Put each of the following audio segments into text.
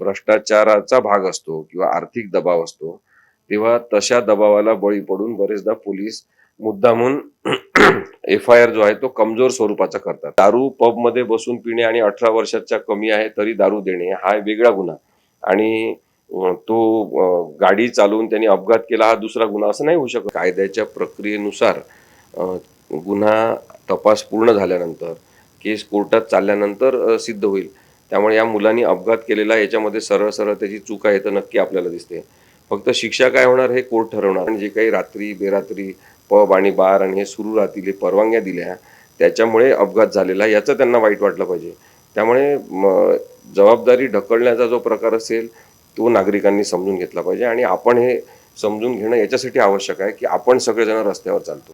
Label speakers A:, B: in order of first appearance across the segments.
A: भ्रष्टाचाराचा भाग असतो किंवा आर्थिक दबाव असतो तेव्हा तशा दबावाला बळी पडून बरेचदा पोलीस मुद्दामून एफ आय आर जो आहे तो कमजोर स्वरूपाचा करतात. दारू पबमध्ये बसून पिणे आणि अठरा वर्षाच्या कमी आहे तरी दारू देणे हा वेगळा गुन्हा. आणि तो गाडी चालवून त्यांनी अपघात केला हा दुसरा गुन्हा असं नाही होऊ शकत. कायद्याच्या प्रक्रियेनुसार गुन्हा तपास पूर्ण झाल्यानंतर केस कोर्टात चालल्यानंतर सिद्ध होईल. त्यामुळे या मुलांनी अपघात केलेला याच्यामध्ये सरळ सरळ त्याची चूक आहे तर नक्की आपल्याला दिसते. फक्त शिक्षा काय होणार हे कोर्ट ठरवणार. आणि जे काही रात्री बेरात्री पब आणि बार आणि हे सुरू राहतील हे परवानग्या दिल्या त्याच्यामुळे अपघात झालेला याचं त्यांना वाईट वाटलं पाहिजे. त्यामुळे म, जबाबदारी ढकलण्याचा जो प्रकार असेल तो नागरिकांनी समजून घेतला पाहिजे आणि आपण हे समजून घेणं याच्यासाठी आवश्यक आहे की आपण सगळेजण रस्त्यावर चालतो.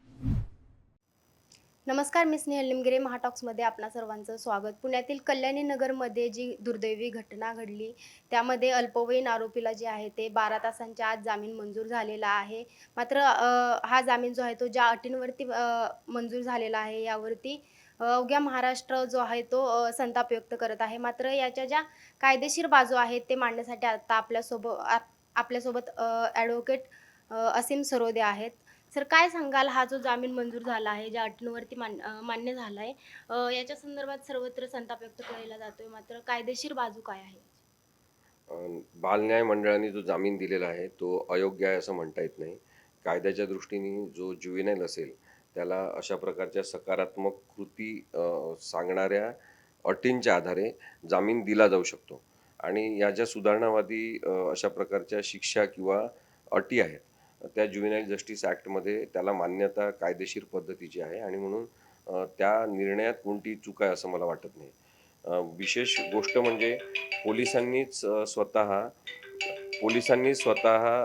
B: नमस्कार मी स्नेहल निमगिरे महाटॉक्समध्ये आपणा सर्वांचं स्वागत. पुण्यातील कल्याणी नगरमध्ये जी दुर्दैवी घटना घडली त्यामध्ये अल्पवयीन आरोपीला जे आहे ते बारा तासांच्या आत जामीन मंजूर झालेला आहे. मात्र हा जामीन जो आहे तो ज्या अटींवरती मंजूर झालेला आहे यावरती अवघ्या महाराष्ट्र जो आहे तो संताप व्यक्त करत आहे. मात्र याच्या ज्या कायदेशीर बाजू आहेत ते मांडण्यासाठी आता आपल्यासोबत आपल्यासोबत ॲडव्होकेट असीम सरोदे आहेत. सर काय सांगाल? हा जो जामीन मंजूर झाला आहे ज्या अटींवरती मान मान्य झाला आहे याच्या संदर्भात सर्वत्र संताप व्यक्त केला जातोय. मात्र कायदेशीर बाजू काय आहे?
A: बालन्याय मंडळाने जो जामीन दिलेला आहे तो अयोग्य आहे असं म्हणता येत नाही. कायद्याच्या दृष्टीने जो ज्युविनाईल असेल त्याला अशा प्रकारच्या सकारात्मक कृती सांगणाऱ्या अटींच्या आधारे जामीन दिला जाऊ शकतो. आणि या ज्या सुधारणावादी अशा प्रकारच्या शिक्षा किंवा अटी आहेत त्या ज्युविनाईल जस्टिस ॲक्टमध्ये त्याला मान्यता कायदेशीर पद्धतीची आहे आणि म्हणून त्या निर्णयात कोणती चूक आहे असं मला वाटत नाही. विशेष गोष्ट म्हणजे पोलिसांनीच स्वतः पोलिसांनी स्वतः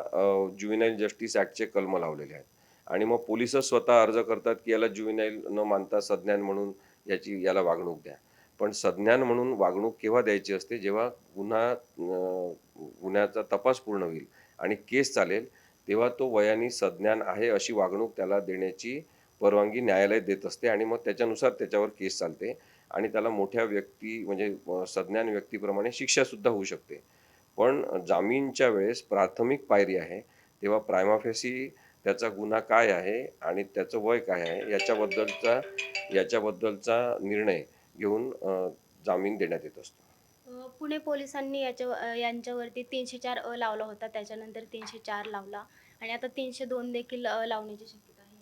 A: ज्युविनाईल जस्टिस ॲक्टचे कलम लावलेले आहेत. आणि मग पोलिसच स्वतः अर्ज करतात की याला ज्युविनाईल न मानता सज्ञान म्हणून याची याला वागणूक द्या. पण सज्ञान म्हणून वागणूक केव्हा द्यायची असते? जेव्हा गुन्हा गुन्ह्याचा तपास पूर्ण होईल आणि केस चालेल तेव्हा तो वयाने सज्ञान आहे अशी वागणूक त्याला देण्याची परवानगी न्यायालय देत असते आणि मग त्याच्यानुसार त्याच्यावर केस चालते आणि त्याला मोठ्या व्यक्ती म्हणजे सज्ञान व्यक्तीप्रमाणे शिक्षासुद्धा होऊ शकते. पण जामीनच्या वेळेस प्राथमिक पायरी आहे तेव्हा प्रायमाफेसी त्याचा गुन्हा काय आहे आणि त्याचं वय काय आहे याच्याबद्दलचा याच्याबद्दलचा निर्णय घेऊन जामीन देण्यात येत असतो.
B: पुणे पोलिसांनी याच्या यांच्यावरती तीनशे चार अ लावला होता. त्याच्यानंतर तीनशे चार लावला. आणि आता तीनशे दोन देखील अ, लावण्याची शक्यता आहे.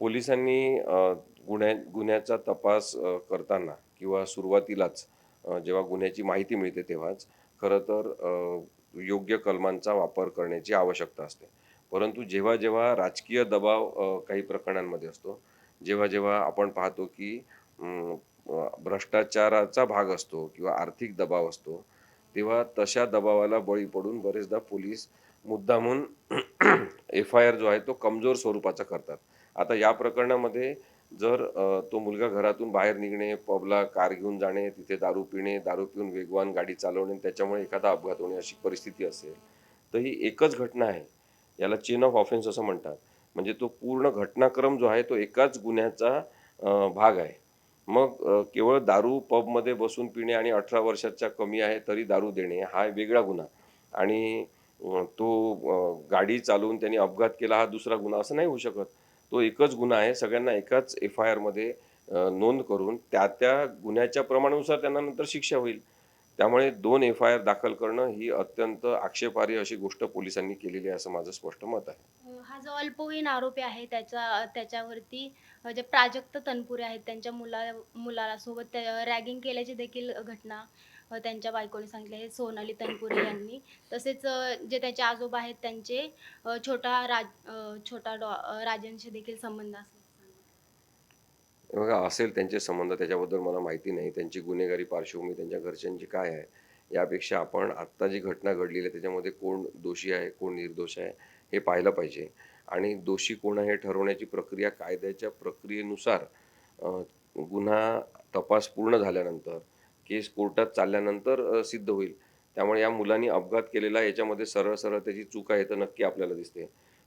A: पोलिसांनी अ, गुन्ह्या गुन्ह्याचा तपास अ, करताना किंवा सुरुवातीलाच अ, जेव्हा गुन्ह्याची माहिती मिळते तेव्हाच खरं तर अ, योग्य कलमांचा वापर करण्याची आवश्यकता असते. परंतु जेव्हा जेव्हा राजकीय दबाव अ, काही प्रकरणांमध्ये असतो जेव्हा जेव्हा आपण पाहतो की अम, भ्रष्टाचाराचा भाग असतो किंवा आर्थिक दबाव असतो तेव्हा तशा दबावाला बळी पडून बरेचदा पोलीस मुद्दामून एफ आय आर जो आहे तो कमजोर स्वरूपाचा करतात. आता या प्रकरणामध्ये जर तो मुलगा घरातून बाहेर निघणे पबला कार घेऊन जाणे तिथे दारू पिणे दारू पिऊन वेगवान गाडी चालवणे त्याच्यामुळे एखादा अपघात होणे अशी परिस्थिती असेल तर ही एकच घटना आहे. याला चेन ऑफ ऑफेन्स असं म्हणतात. म्हणजे तो पूर्ण घटनाक्रम जो आहे तो एकाच गुन्ह्याचा भाग आहे. मग केवळ दारू पबमध्ये बसून पिणे आणि अठरा वर्षाच्या कमी आहे तरी दारू देणे हा वेगळा गुन्हा. आणि तो गाडी चालवून त्यांनी अपघात केला हा दुसरा गुन्हा असं नाही होऊ शकत. तो एकच गुन्हा आहे सगळ्यांना एकाच एफ आय आरमध्ये नोंद करून त्या त्या गुन्ह्याच्या प्रमाणानुसार त्यांना नंतर शिक्षा होईल. त्यामुळे दोन एफ आय आर दाखल करणं ही अत्यंत आक्षेपार्ह अशी गोष्ट पोलिसांनी केलेली आहे असं माझं स्पष्ट मत आहे.
B: हा जो अल्पवयीन आरोपी आहे त्याच्या त्याच्यावरती जे प्राजक्त तनपुरे आहेत त्यांच्या मुला मुलाला सोबत रॅगिंग केल्याची देखील घटना त्यांच्या बायकोने सांगितली आहे सोनाली तनपुरे यांनी. तसेच जे त्याचे आजोबा आहेत त्यांचे छोटा राज छोटा डॉ राजांशी देखील संबंध असतात
A: हे बघा असेल त्यांचे संबंध त्याच्याबद्दल मला माहिती नाही. त्यांची गुन्हेगारी पार्श्वभूमी त्यांच्या घरच्यांची काय आहे यापेक्षा आपण आत्ता जी घटना घडलेली आहे त्याच्यामध्ये कोण दोषी आहे कोण निर्दोष आहे हे पाहिलं पाहिजे. आणि दोषी कोण आहे हे ठरवण्याची प्रक्रिया कायद्याच्या प्रक्रियेनुसार गुन्हा तपास पूर्ण झाल्यानंतर केस कोर्टात चालल्यानंतर सिद्ध होईल. त्यामुळे या मुलांनी अपघात केलेला याच्यामध्ये सरळ सरळ त्याची चूक आहे तर नक्की आपल्याला दिसते.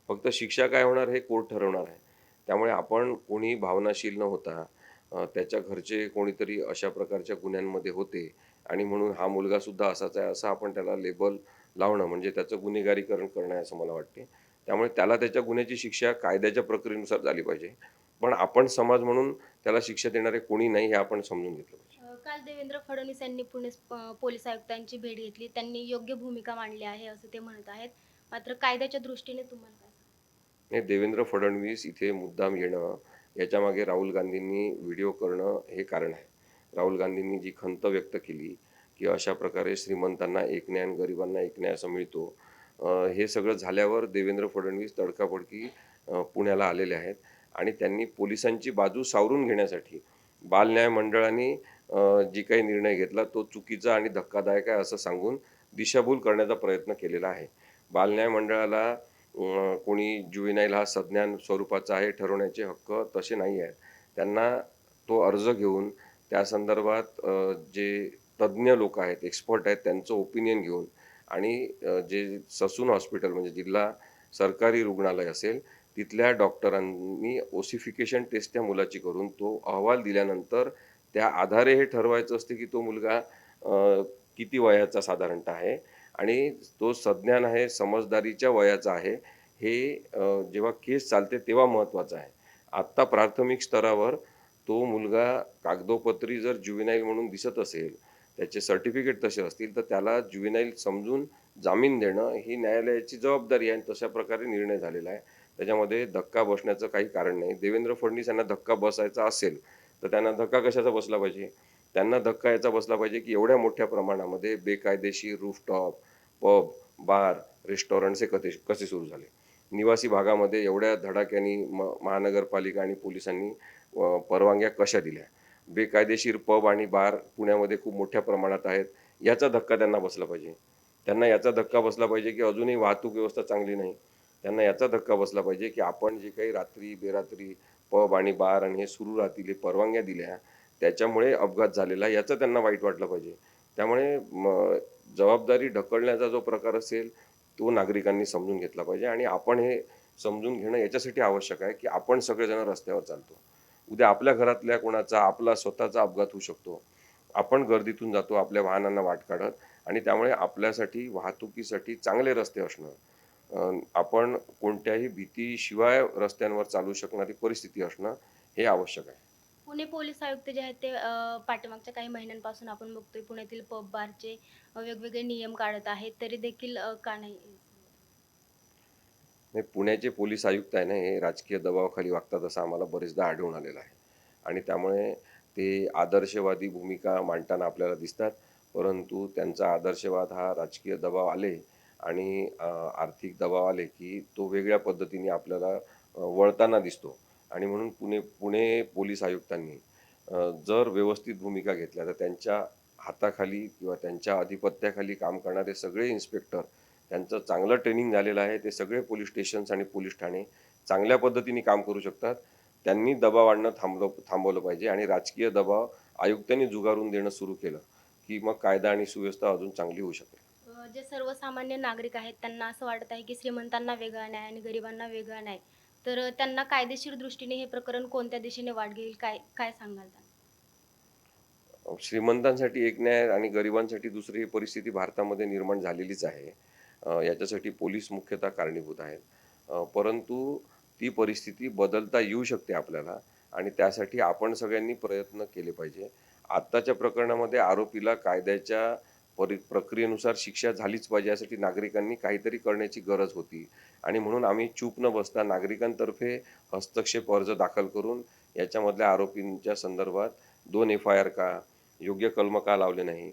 A: फक्त शिक्षा काय होणार हे कोर्ट ठरवणार आहे. त्यामुळे आपण कोणी भावनाशील न होता त्याच्या घरचे कोणीतरी अशा प्रकारच्या गुन्ह्यांमध्ये होते आणि म्हणून हा मुलगा सुद्धा असाच आहे असं आपण त्याला लेबल लावणं म्हणजे त्याचं गुन्हेगारीकरण करणं आहे असं मला वाटते. त्यामुळे त्याला त्याच्या गुन्ह्याची शिक्षा कायद्याच्या प्रक्रियेनुसार झाली पाहिजे. पण आपण समाज म्हणून त्याला शिक्षा देणारे कोणी नाही हे आपण समजून घेतलं पाहिजे.
B: काल देवेंद्र फडणवीस यांनी पुणे पोलीस आयुक्तांची भेट घेतली. त्यांनी योग्य भूमिका मांडली आहे असं ते म्हणत आहेत. मात्र कायद्याच्या दृष्टीने तुम्हाला काय
A: नाही देवेंद्र फडणवीस इथे मुद्दाम येणं याच्यामागे राहुल गांधींनी व्हिडिओ करणं हे कारण आहे. राहुल गांधींनी जी खंत व्यक्त केली की अशा प्रकारे श्रीमंतांना एक न्याय आणि गरिबांना एक न्याय असं मिळतो हे सगळं झाल्यावर देवेंद्र फडणवीस तडकाफडकी पुण्याला आलेले आहेत. आणि त्यांनी पोलिसांची बाजू सावरून घेण्यासाठी बालन्याय मंडळाने जी काही निर्णय घेतला तो चुकीचा आणि धक्कादायक आहे असं सांगून दिशाभूल करण्याचा प्रयत्न केलेला आहे. बालन्याय मंडळाला कोणी जुवेनाईल हा संज्ञान स्वरूपाचा आहे ठरवण्याचे हक्क तसे नाही आहेत. त्यांना तो अर्ज घेऊन त्या संदर्भात जे तज्ज्ञ लोक आहेत एक्सपर्ट आहेत त्यांचं ओपिनियन घेऊन आणि जे ससून हॉस्पिटल म्हणजे जिल्हा सरकारी रुग्णालय असेल तिथल्या डॉक्टरांनी ओसिफिकेशन टेस्ट त्या मुलाची करून तो अहवाल दिल्यानंतर त्या आधारे हे ठरवायचं असते की तो मुलगा किती वयाचा साधारणतः आहे. आणि तो सज्ञान आहे समजदारीच्या वयाचा आहे हे जेव्हा केस चालते तेव्हा महत्त्वाचं आहे. आत्ता प्राथमिक स्तरावर तो मुलगा कागदोपत्री जर जुविनाईल म्हणून दिसत असेल त्याचे सर्टिफिकेट तसे असतील तर त्याला ज्युवेनाईल समजून जामीन देणं ही न्यायालयाची जबाबदारी आहे आणि तशा प्रकारे निर्णय झालेला आहे. त्याच्यामध्ये धक्का बसण्याचं काही कारण नाही. देवेंद्र फडणवीस यांना धक्का बसायचा असेल तर त्यांना धक्का कशाचा बसला पाहिजे? त्यांना धक्का याचा बसला पाहिजे की एवढ्या मोठ्या प्रमाणामध्ये बेकायदेशीर रूफटॉप पब बार रेस्टॉरंट्स हे कसे कसे सुरू झाले? निवासी भागामध्ये एवढ्या धडाक्याने म महानगरपालिका आणि पोलिसांनी परवानग्या कशा दिल्या? बेकायदेशीर पब आणि बार पुण्यामध्ये खूप मोठ्या प्रमाणात आहेत. याचा धक्का त्यांना बसला पाहिजे. त्यांना याचा धक्का बसला पाहिजे की अजूनही वाहतूक व्यवस्था चांगली नाही. त्यांना याचा धक्का बसला पाहिजे की आपण जे काही रात्री बेरात्री पब आणि बार आणि हे सुरू राहतील हे परवानग्या दिल्या त्याच्यामुळे अपघात झालेला याचं त्यांना वाईट वाटलं पाहिजे. त्यामुळे म, जबाबदारी ढकलण्याचा जो प्रकार असेल तो नागरिकांनी समजून घेतला पाहिजे आणि आपण हे समजून घेणं याच्यासाठी आवश्यक आहे की आपण सगळेजण रस्त्यावर चालतो. उद्या आपल्या घरातल्या कोणाचा आपला स्वतःचा अपघात होऊ शकतो. आपण गर्दीतून जातो आपल्या वाहनांना वाट काढत आणि त्यामुळे आपल्यासाठी वाहतुकीसाठी चांगले रस्ते असणं. आपण कोणत्याही भीतीशिवाय रस्त्यांवर चालू शकणारी परिस्थिती असणं हे आवश्यक आहे.
B: पुणे पोलीस आयुक्त जे आहेत ते पाठीमागच्या काही महिन्यांपासून आपण बघतोय पुण्यातील पब बारचे वेगवेगळे नियम काढत आहेत तरी देखील का नाही?
A: नाही पुण्याचे पोलीस आयुक्त आहे ना हे राजकीय दबावाखाली वागतात असं आम्हाला बरेचदा आढळून आलेलं आहे. आणि त्यामुळे ते आदर्शवादी भूमिका मांडताना आपल्याला दिसतात परंतु त्यांचा आदर्शवाद हा राजकीय दबाव आले आणि आर्थिक दबाव आले की तो वेगळ्या पद्धतीने आपल्याला वळताना दिसतो. आणि म्हणून पुणे पुणे पोलीस आयुक्तांनी जर व्यवस्थित भूमिका घेतल्या तर त्यांच्या हाताखाली किंवा त्यांच्या अधिपत्याखाली काम करणारे सगळे इन्स्पेक्टर त्यांचं चांगलं ट्रेनिंग झालेलं आहे ते सगळे पोलीस स्टेशन्स आणि पोलीस ठाणे चांगल्या पद्धतीने काम करू शकतात. त्यांनी दबाव आणणं थांबलं थांबवलं पाहिजे आणि राजकीय दबाव आयुक्तांनी जुगारून देणं सुरू केलं की मग कायदा आणि सुव्यवस्था अजून चांगली होऊ शकेल.
B: जे सर्वसामान्य नागरिक आहेत त्यांना असं वाटत आहे की श्रीमंतांना वेगळा न्याय आणि गरिबांना वेगळा न्याय. तर त्यांना कायदेशीर दृष्टीने हे प्रकरण कोणत्या दिशेने वाढ घेईल? काय काय सांगाल त्यांना?
A: श्रीमंतांसाठी एक न्याय आणि गरिबांसाठी दुसरी ही परिस्थिती भारतामध्ये निर्माण झालेलीच आहे. याच्यासाठी पोलीस मुख्यतः कारणीभूत आहेत. परंतु ती परिस्थिती बदलता येऊ शकते आपल्याला आणि त्यासाठी आपण सगळ्यांनी प्रयत्न केले पाहिजे. आत्ताच्या प्रकरणामध्ये आरोपीला कायद्याच्या परि प्रक्रियेनुसार शिक्षा झालीच पाहिजे यासाठी नागरिकांनी काहीतरी करण्याची गरज होती. आणि म्हणून आम्ही चूप न बसता नागरिकांतर्फे हस्तक्षेप अर्ज दाखल करून याच्यामधल्या आरोपींच्या संदर्भात दोन एफ आय आर का योग्य कलम का लावले नाही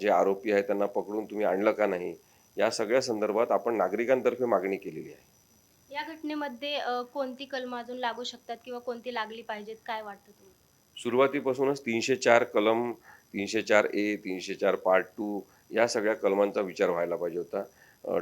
A: जे आरोपी आहे त्यांना पकडून तुम्ही आणलं का नाही या सगळ्या संदर्भात आपण नागरिकांतर्फे मागणी केलेली आहे.
B: या घटनेमध्ये कोणती कलम अजून लागू शकतात किंवा कोणती लागली पाहिजेत? काय वाटतं तुम्हाला?
A: सुरुवातीपासूनच तीनशे चार कलम तीनशे चार ए तीनशे चार पार्ट टू या सगळ्या कलमांचा विचार व्हायला पाहिजे होता.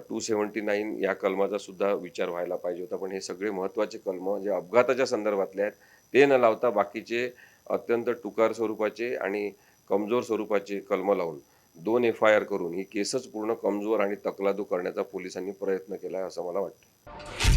A: टू सेवन्टी नाईन या कलमाचा सुद्धा विचार व्हायला पाहिजे होता. पण हे सगळे महत्त्वाचे कलम जे अपघाताच्या संदर्भातले आहेत ते न लावता बाकीचे अत्यंत टुकार स्वरूपाचे आणि कमजोर स्वरूपाचे कलम लावून दोन एफ आय आर करून ही केसच पूर्ण कमजोर आणि तकलादू करण्याचा पोलिसांनी प्रयत्न केला आहे असं मला वाटतं